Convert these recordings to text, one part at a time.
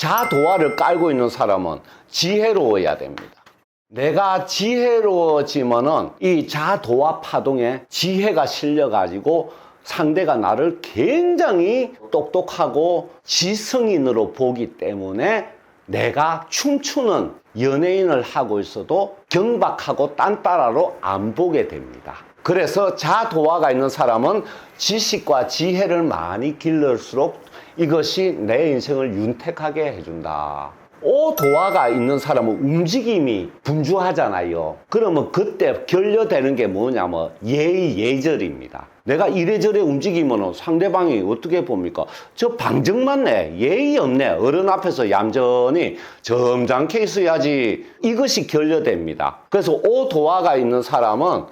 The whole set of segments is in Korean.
자도화를 깔고 있는 사람은 지혜로워야 됩니다. 내가 지혜로워지면은 이 자도화 파동에 지혜가 실려가지고 상대가 나를 굉장히 똑똑하고 지성인으로 보기 때문에 내가 춤추는 연예인을 하고 있어도 경박하고 딴따라로 안 보게 됩니다. 그래서 자도화가 있는 사람은 지식과 지혜를 많이 길러일수록 이것이 내 인생을 윤택하게 해준다. 오도화가 있는 사람은 움직임이 분주하잖아요. 그러면 그때 결여되는 게 뭐냐면 예의 예절입니다. 내가 이래저래 움직이면 상대방이 어떻게 봅니까? 저 방정만 내. 예의 없네. 어른 앞에서 얌전히 점잖게 있어야지. 이것이 결여됩니다. 그래서 오도화가 있는 사람은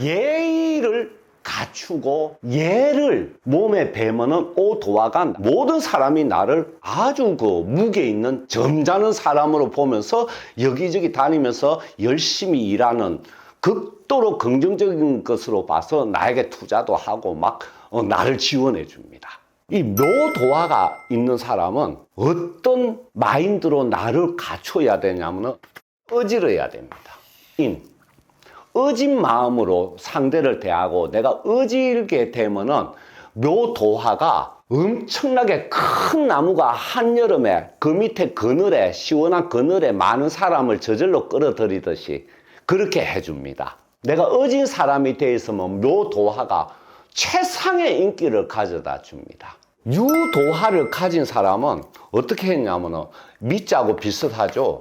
예의를 갖추고 예를 몸에 배면은 오 도화가 모든 사람이 나를 아주 그 무게 있는 점잖은 사람으로 보면서 여기저기 다니면서 열심히 일하는 극도로 긍정적인 것으로 봐서 나에게 투자도 하고 막 어, 나를 지원해 줍니다. 이 묘도화가 있는 사람은 어떤 마인드로 나를 갖춰야 되냐면 은 어지러야 됩니다. 인. 어진 마음으로 상대를 대하고 내가 어질게 되면은 묘도화가 엄청나게 큰 나무가 한여름에 그 밑에 그늘에 시원한 그늘에 많은 사람을 저절로 끌어들이듯이 그렇게 해줍니다. 내가 어진 사람이 되어 있으면 묘도화가 최상의 인기를 가져다 줍니다. 유도화를 가진 사람은 어떻게 했냐면은 밑자고 비슷하죠.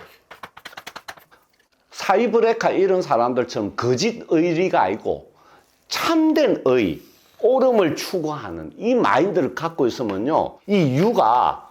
사이브레카 이런 사람들처럼 거짓 의리가 아니고 참된 의, 옳음을 추구하는 이 마인드를 갖고 있으면요. 이 유가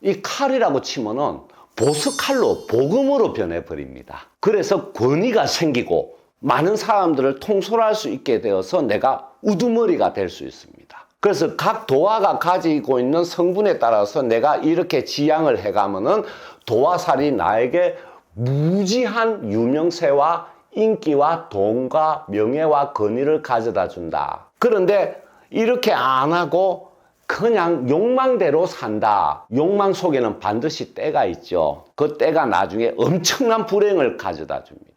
이 칼이라고 치면은 보스칼로 복음으로 변해버립니다. 그래서 권위가 생기고 많은 사람들을 통솔할 수 있게 되어서 내가 우두머리가 될 수 있습니다. 그래서 각 도화가 가지고 있는 성분에 따라서 내가 이렇게 지향을 해가면은 도화살이 나에게 무지한 유명세와 인기와 돈과 명예와 권위를 가져다 준다. 그런데 이렇게 안 하고 그냥 욕망대로 산다. 욕망 속에는 반드시 때가 있죠. 그 때가 나중에 엄청난 불행을 가져다 줍니다.